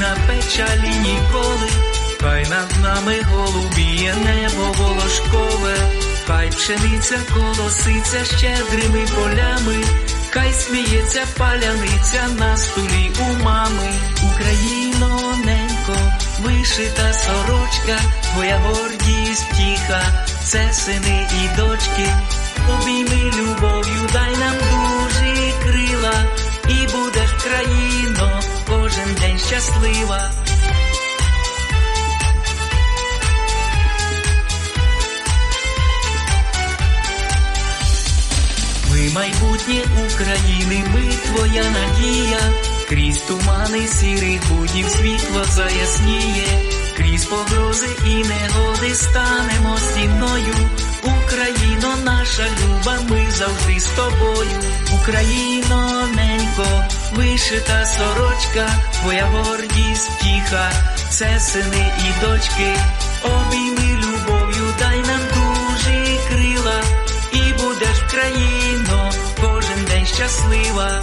на печалі ніколи, хай над нами голубіє небо волошкове, хай пшениця колоситься щедрими полями, хай сміється паляниця на столі у мами. Україно, ненько, вишита сорочка, твоя гордість втіха, це сини і дочки. Обійми любов'ю, дай нам щаслива. Ми майбутнє України, ми твоя надія, крізь тумани сірих буднів світло заясніє, крізь погрози і негоди станемо стіною. Україно, наша люба, ми завжди з тобою. Україно, ненько, вишита сорочка, твоя гордість втіха, це сини і дочки, обійми любов'ю, дай нам дуже крила, і будеш країно, кожен день щаслива.